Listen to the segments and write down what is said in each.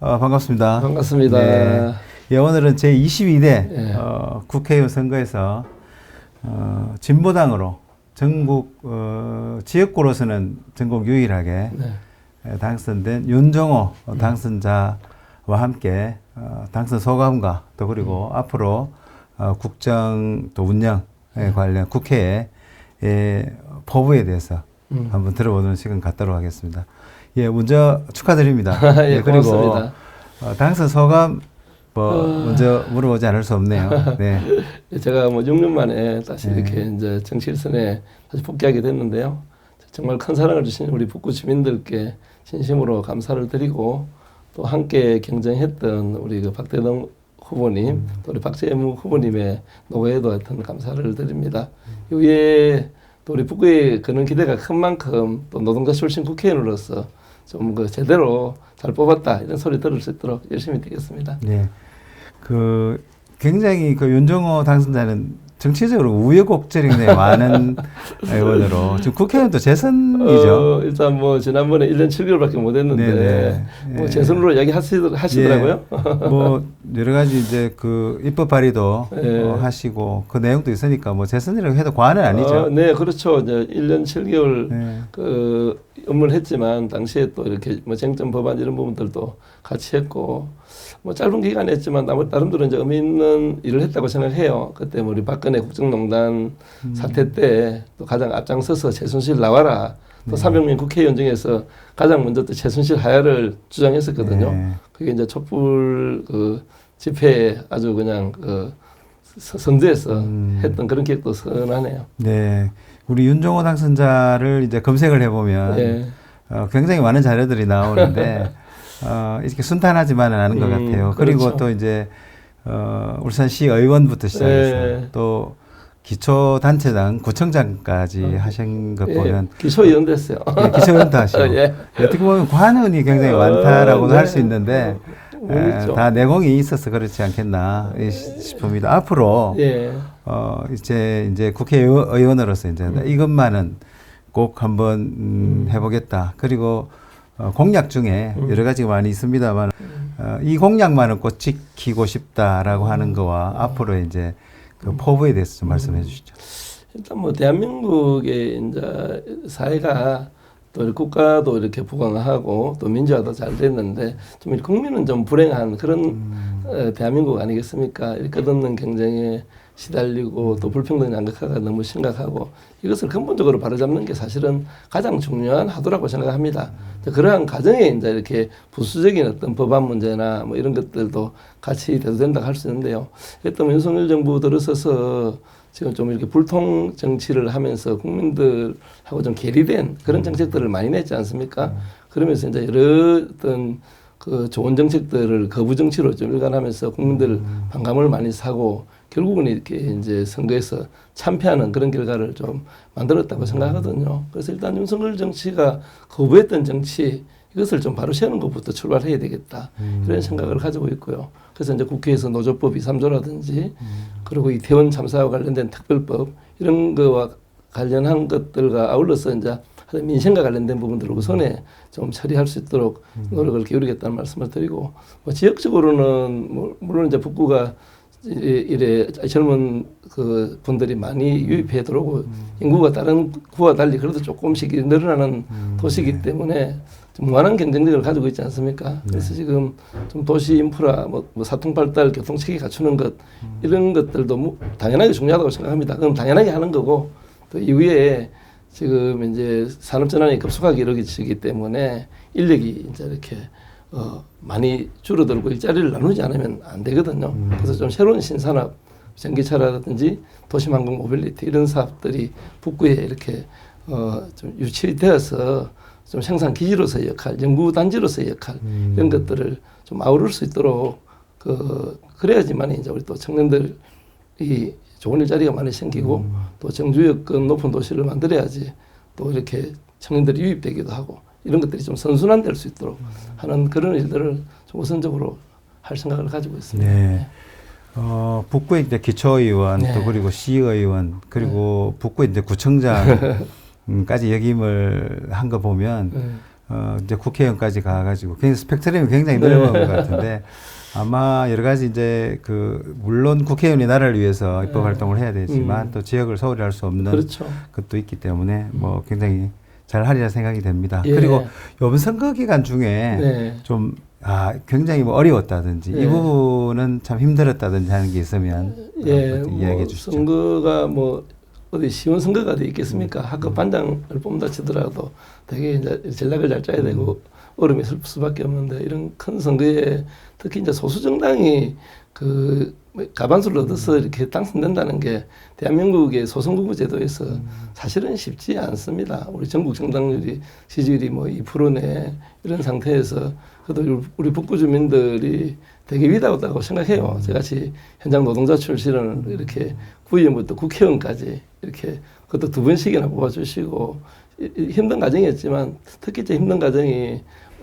어, 반갑습니다. 반갑습니다. 네. 예, 오늘은 제 22대 예. 어, 국회의원 선거에서 어, 진보당으로 전국 어, 지역구로서는 전국 유일하게 네. 에, 당선된 윤정호 당선자와 함께 어, 당선 소감과 또 그리고 앞으로 어, 국정 또 운영에 관련 국회의 예, 포부에 대해서 음. 한번 들어보는 시간 갖도록 하겠습니다. 예, 먼저 축하드립니다. 예, 고맙습니다. 어, 당선 소감 뭐 어. 먼저 물어보지 않을 수 없네요. 네. 제가 뭐 6년 만에 다시 네. 이렇게 이제 정치일선에 다시 복귀하게 됐는데요. 정말 큰 사랑을 주신 우리 북구 주민들께 진심으로 감사를 드리고 또 함께 경쟁했던 우리 그 박대동 후보님, 음. 또 우리 박재무 후보님의 노고에도 하여튼 감사를 드립니다. 이후에 또 우리 북구에 그런 기대가 큰 만큼 또 노동자 출신 국회의원으로서 좀 그 제대로 잘 뽑았다 이런 소리 들을 수 있도록 열심히 뛰겠습니다. 네. 그 굉장히 그 윤정호 당선자는 정치적으로 우여곡절이 굉장히 많은 의원으로 지금 국회의원도 재선이죠. 어, 일단 뭐 지난번에 1년 7개월밖에 못 했는데 네네. 뭐 예. 재선으로 이야기 하시더라고요. 뭐 여러 가지 이제 그 입법 발의도 예. 어, 하시고 그 내용도 있으니까 뭐 재선이라고 해도 과언은 아니죠. 어, 네, 그렇죠. 이제 1년 7개월 네. 그 업무를 했지만 당시에 또 이렇게 뭐 쟁점 법안 이런 부분들도 같이 했고 뭐 짧은 기간 했지만 나름대로 이제 의미 있는 일을 했다고 생각해요. 그때 뭐 우리 박근혜 국정농단 음. 사태 때 또 가장 앞장서서 최순실 나와라. 또 네. 300명 국회의원 중에서 가장 먼저 또 최순실 하야를 주장했었거든요. 네. 그게 이제 촛불 그 집회에 아주 그냥 그 서- 선두에서 음. 했던 그런 기억도 선하네요. 네. 우리 윤종호 당선자를 이제 검색을 해보면 예. 어, 굉장히 많은 자료들이 나오는데 어, 이렇게 순탄하지만은 않은 것 음, 같아요. 그리고 그렇죠. 또 이제 어, 울산시 의원부터 시작해서 네. 또 기초 단체장 구청장까지 음. 하신 것 예, 보면 기초의원 됐어요. 예, 기초의원도 하시고 예. 어떻게 보면 관원이 굉장히 어, 많다라고도 네. 할수 있는데 어, 에, 그렇죠. 다 내공이 있어서 그렇지 않겠나 싶습니다. 앞으로 예. 어 이제 이제 국회의원으로서 이제 음. 이것만은 꼭 한번 음, 해보겠다. 그리고 어, 공약 중에 음. 여러 가지가 많이 있습니다만 어, 이 공약만은 꼭 지키고 싶다라고 음. 하는 거와 앞으로 이제 그 포부에 대해서 좀 말씀해 주시죠. 일단 뭐 대한민국의 이제 사회가 또 국가도 이렇게 부강하고 또 민주화도 잘 됐는데 좀 국민은 좀 불행한 그런 음. 어, 대한민국 아니겠습니까? 이렇게 끝없는 경쟁에 시달리고 또 불평등 양극화가 너무 심각하고 이것을 근본적으로 바로잡는 게 사실은 가장 중요한 하도라고 생각합니다. 그러한 과정에 이제 이렇게 부수적인 어떤 법안 문제나 뭐 이런 것들도 같이 대두된다고 할 수 있는데요. 일단 윤석열 정부 들어서서 지금 좀 이렇게 불통 정치를 하면서 국민들하고 좀 괴리된 그런 정책들을 많이 냈지 않습니까? 그러면서 이제 여러 어떤 그 좋은 정책들을 거부 정치로 좀 일관하면서 국민들 반감을 많이 사고 결국은 이렇게 이제 선거에서 참패하는 그런 결과를 좀 만들었다고 생각하거든요. 그래서 일단 윤석열 정치가 거부했던 정치 이것을 좀 바로 세우는 것부터 출발해야 되겠다 그런 생각을 가지고 있고요. 그래서 이제 국회에서 노조법 2, 3조라든지 그리고 이태원 참사와 관련된 특별법 이런 거와 관련한 것들과 아울러서 이제 민생과 관련된 부분들을 우선에 좀 처리할 수 있도록 노력을 기울이겠다는 말씀을 드리고 뭐 지역적으로는 뭐 물론 이제 북구가 이- 이래 젊은 그 분들이 많이 유입해 들어오고 인구가 다른 구와 달리 그래도 조금씩 늘어나는 도시이기 때문에 좀 무한한 경쟁력을 가지고 있지 않습니까? 그래서 지금 좀 도시 인프라, 뭐, 뭐 사통 발달, 교통 체계 갖추는 것 이런 것들도 뭐 당연하게 중요하다고 생각합니다. 그럼 당연하게 하는 거고 또 이후에 지금 이제 산업 전환이 급속하게 이루어지기 때문에 인력이 이제 이렇게 어 많이 줄어들고 일자리를 나누지 않으면 안 되거든요. 그래서 좀 새로운 신산업, 전기차라든지 도시환경 모빌리티 이런 사업들이 북구에 이렇게 어 좀 유치되어서 좀 생산 기지로서의 역할, 연구 단지로서의 역할 이런 것들을 좀 아우를 수 있도록 그 그래야지만 이제 우리 또 청년들이 좋은 일자리가 많이 생기고 또 정주여건 높은 도시를 만들어야지 또 이렇게 청년들이 유입되기도 하고 이런 것들이 좀 선순환될 수 있도록 하는 그런 일들을 좀 우선적으로 할 생각을 가지고 있습니다. 네. 어, 북구에 이제 기초의원 네. 또 그리고 시의원 그리고 북구에 이제 구청장까지 역임을 한 거 보면 네. 어, 이제 국회의원까지 가가지고 굉장히 스펙트럼이 굉장히 넓은 것 같은데 아마 여러 가지 이제 그 물론 국회의원이 나라를 위해서 입법 활동을 해야 되지만 음. 또 지역을 소홀히 할 수 없는 그렇죠. 것도 있기 때문에 뭐 굉장히 잘 하리라 생각이 됩니다. 예. 그리고 이번 선거 기간 중에 네. 좀 아, 굉장히 뭐 어려웠다든지 예. 이 부분은 참 힘들었다든지 하는 게 있으면 예, 뭐 이야기해 주시죠. 선거가 뭐 어디 쉬운 선거가 돼 있겠습니까? 음. 학급 반장을 뽑는다 치더라도 되게 이제 전략을 잘 짜야 되고 음. 어려움이 있을 수밖에 없는데 이런 큰 선거에 특히 이제 소수 정당이 그뭐 가반수를 얻어서 이렇게 당선된다는 게 대한민국의 소선거구 제도에서 음. 사실은 쉽지 않습니다. 우리 전국 정당률이 지지율이 뭐 2%내 이런 상태에서 그래도 우리 북구 주민들이 되게 위다웠다고 생각해요. 저같이 현장 노동자 출신을 이렇게 구의원부터 국회의원까지 이렇게 그것도 두 번씩이나 뽑아주시고 힘든 과정이었지만 특히 이제 힘든 과정이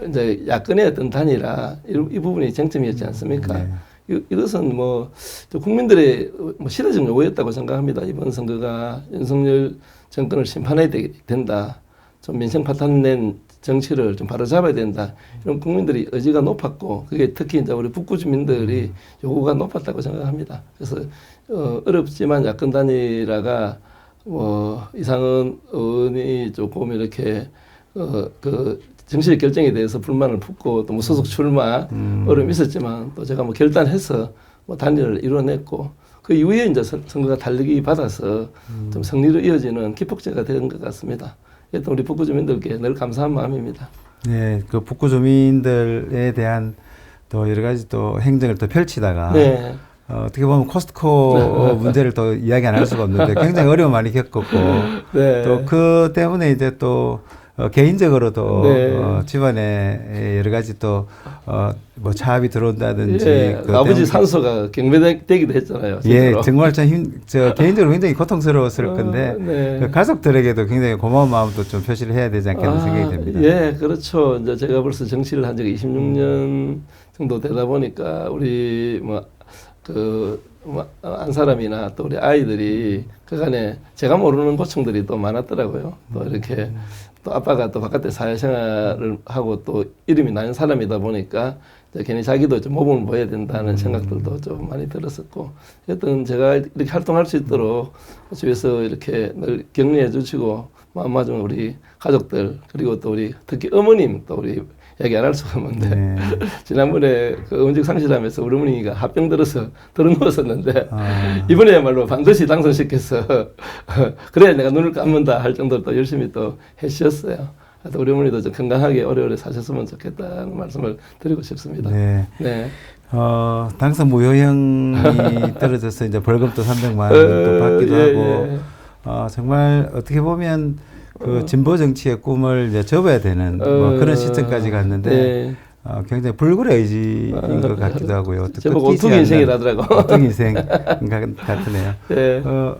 이제 야권의 어떤 단일화 이, 이 부분이 쟁점이었지 않습니까? 네. 이, 이것은 뭐저 국민들의 뭐 시대적 요구였다고 생각합니다. 이번 선거가 윤석열 정권을 심판해야 되- 된다. 좀 민생 파탄 낸 정치를 좀 바로잡아야 된다. 이런 국민들의 의지가 높았고 그게 특히 이제 우리 북구 주민들이 요구가 높았다고 생각합니다. 그래서 어, 어렵지만 야권 단일화가 뭐 이상은 의원이 조금 이렇게 어, 그 정치적 결정에 대해서 불만을 품고 또 무소속 출마 음. 어려움이 있었지만 또 제가 뭐 결단해서 뭐 단일을 이뤄냈고 그 이후에 이제 선- 선거가 달리기 받아서 음. 좀 승리로 이어지는 기폭제가 된 것 같습니다. 일단 우리 북구 주민들께 늘 감사한 마음입니다. 네, 그 북구 주민들에 대한 또 여러 가지 또 행정을 또 펼치다가 네. 어, 어떻게 보면 코스트코 문제를 또 이야기 안 할 수가 없는데 굉장히 어려움 많이 겪었고 네. 또그 때문에 이제 또 어, 개인적으로도 네. 어, 집안에 여러 가지 또어뭐 차압이 들어온다든지 예, 그 아버지 산소가 경매되기도 했잖아요. 예 실제로. 정말 참 힘 저 개인적으로 굉장히 고통스러웠을 어, 건데 네. 그 가족들에게도 굉장히 고마운 마음도 좀 표시를 해야 되지 않겠는 생각이 듭니다. 예, 그렇죠. 이제 제가 벌써 정치를 한 지가 26년 정도 되다 보니까 우리 뭐그 뭐, 안 사람이나 또 우리 아이들이 그간에 제가 모르는 고충들이 또 많았더라고요. 또 이렇게 또 아빠가 또 바깥에 사회생활을 하고 또 이름이 나는 사람이다 보니까 이제 괜히 자기도 좀 모범을 보여야 된다는 생각들도 좀 많이 들었었고 여튼 제가 이렇게 활동할 수 있도록 주위에서 이렇게 늘 격려해 주시고 마음 맞은 우리 가족들 그리고 또 우리 특히 어머님 또 우리 얘기 안 할 수가 없는데 네. 지난번에 그 음식 상실하면서 우리 어머니가 합병 들어서 들어누웠었는데 아. 이번에야말로 반드시 당선시켜서 그래야 내가 눈을 감는다 할 정도로 또 열심히 또 해주셨어요. 하여튼 우리 어머니도 좀 건강하게 오래오래 사셨으면 좋겠다는 말씀을 드리고 싶습니다. 네. 네. 어, 당선 무효형이 떨어져서 이제 벌금도 300만 원또 받기도 예, 하고, 예. 어, 정말 어떻게 보면 그 진보 정치의 꿈을 이제 접어야 되는 뭐 어, 그런 시점까지 갔는데, 네. 어, 굉장히 불굴의 의지인 것 같기도 하고요. 또 제목 않는 인생이라더라고. 오뚜기 인생 같으네요. 네. 어,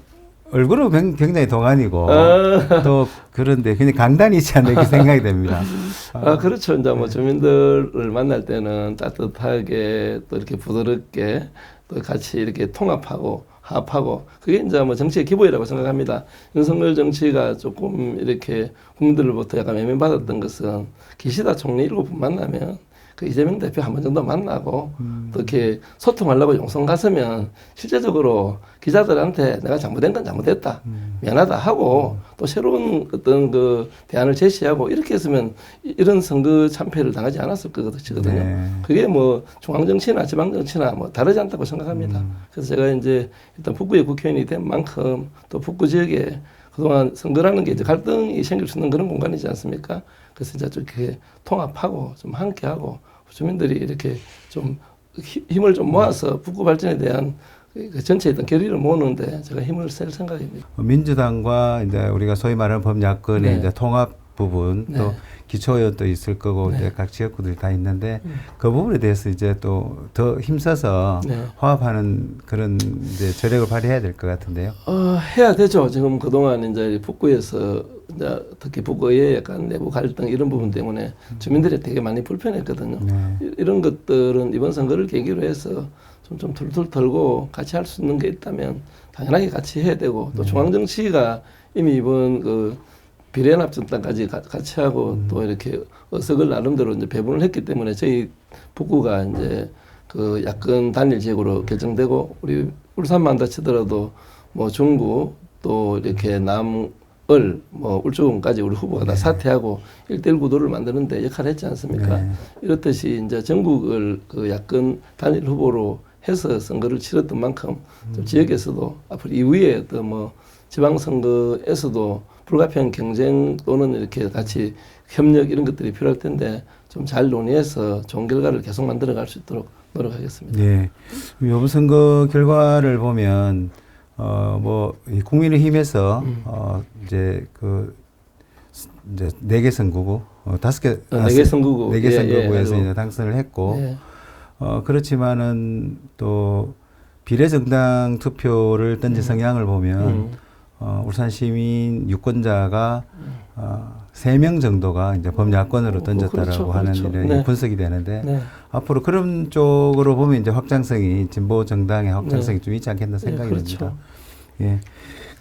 얼굴은 굉- 굉장히 동안이고, 아. 또 그런데 굉장히 강단이 있지 않나 이렇게 생각이 됩니다. 아, 그렇죠. 이제 뭐 주민들을 만날 때는 따뜻하게 또 이렇게 부드럽게 또 같이 이렇게 통합하고 합하고 그게 이제 뭐 정치의 기본이라고 생각합니다. 윤석열 정치가 조금 이렇게 국민들로부터 약간 외면받았던 것은 기시다 총리 일곱 분 만나면 그 이재명 대표 한 번 정도 만나고 또 이렇게 소통하려고 용성 갔으면 실제적으로 기자들한테 내가 잘못된 건 잘못했다 미안하다 하고 또 새로운 어떤 그 대안을 제시하고 이렇게 했으면 이- 이런 선거 참패를 당하지 않았을 거거든요. 네. 그게 뭐 중앙 정치나 지방 정치나 뭐 다르지 않다고 생각합니다. 그래서 제가 이제 일단 북구의 국회의원이 된 만큼 또 북구 지역에 그동안 선거라는 게 이제 갈등이 생길 수 있는 그런 공간이지 않습니까? 그래서 이제 좀 이렇게 통합하고 좀 함께하고 주민들이 이렇게 좀 히- 힘을 좀 모아서 북구 발전에 대한 그 전체의 어떤 결의를 모으는데 제가 힘을 쓸 생각입니다. 민주당과 이제 우리가 소위 말하는 범야권의 네. 이제 통합 부분 네. 또 기초의원 도 있을 거고 네. 이제 각 지역구들이 다 있는데 그 부분에 대해서 이제 또 더 힘써서 네. 화합하는 그런 이제 저력을 발휘해야 될 것 같은데요. 어, 해야 되죠. 지금 그동안 이제 북구에서 이제 특히 북구의 약간 내부 갈등 이런 부분 때문에 주민들이 되게 많이 불편했거든요. 네. 이- 이런 것들은 이번 선거를 계기로 해서 좀, 좀 툴툴 털고 같이 할 수 있는 게 있다면 당연하게 같이 해야 되고 또 중앙정치가 이미 이번 그 비례연합 정당까지 가- 같이 하고 또 이렇게 어석을 나름대로 이제 배분을 했기 때문에 저희 북구가 이제 그 야권 단일 지역으로 결정되고 우리 울산만 한다 치더라도 뭐 중구 또 이렇게 남을 뭐 울주군까지 우리 후보가 다 사퇴하고 일대일 구도를 만드는데 역할을 했지 않습니까? 네. 이렇듯이 이제 전국을 그 야권 단일 후보로 해서 선거를 치렀던 만큼 좀 지역에서도 앞으로 이후에 어떤 뭐 지방선거에서도 불가피한 경쟁 또는 이렇게 같이 협력 이런 것들이 필요할 텐데 좀 잘 논의해서 좋은 결과를 계속 만들어 갈 수 있도록 노력하겠습니다. 예. 이번 선거 결과를 보면 어뭐 국민의힘에서 음. 어 이제 그 스- 이제 네 개 선거구 어 다섯 개 어, 네개 선거구. 네개 예, 예, 선거구에서 아주. 이제 당선을 했고 네. 어 그렇지만은 또 비례정당 투표를 던진 성향을 보면 음. 어, 울산 시민 유권자가 어, 3명 정도가 이제 범야권으로 어, 던졌다라고 그렇죠, 하는 그렇죠. 이런 네. 분석이 되는데 네. 앞으로 그런 쪽으로 보면 이제 확장성이 진보 정당의 확장성이 좀 있지 않겠나 생각이 네, 듭니다. 그렇죠. 예.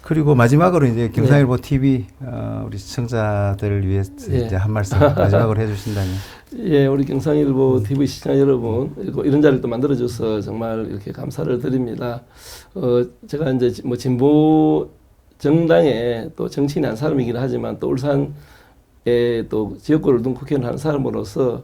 그리고 마지막으로 이제 경상일보 TV 어, 우리 시청자들을 위해서 예. 이제 한 말씀 마지막으로 해주신다면. 예, 우리 경상일보 TV 시청자 여러분, 이런 자리를 또 만들어줘서 정말 이렇게 감사를 드립니다. 어, 제가 이제 뭐 진보 정당의 또 정치인이 한 사람이긴 하지만 또 울산에 또 지역구를 둔 국회의원 한 사람으로서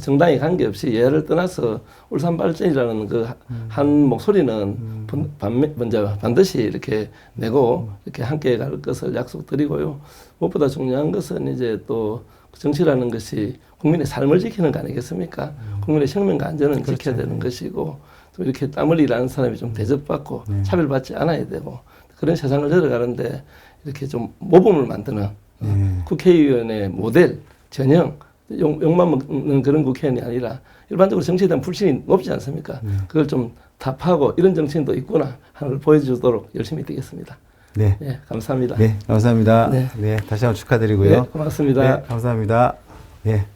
정당에 관계없이 예를 떠나서 울산 발전이라는 그한 목소리는 반, 반, 먼저 반드시 이렇게 내고 이렇게 함께 갈 것을 약속드리고요. 무엇보다 중요한 것은 이제 또 정치라는 것이 국민의 삶을 지키는 거 아니겠습니까? 국민의 생명과 안전은 지켜야 되는 것이고 또 이렇게 땀 흘리라는 사람이 좀 대접받고 차별받지 않아야 되고 그런 세상을 열어가는데 이렇게 좀 모범을 만드는 어, 국회의원의 모델 전형 욕, 욕만 먹는 그런 국회의원이 아니라 일반적으로 정치에 대한 불신이 높지 않습니까? 그걸 좀 답하고 이런 정치인도 있구나 하는 걸 보여주도록 열심히 뛰겠습니다. 네. 예, 감사합니다. 네, 감사합니다. 네. 네. 다시 한번 축하드리고요. 네, 고맙습니다. 네, 감사합니다. 네.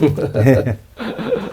네.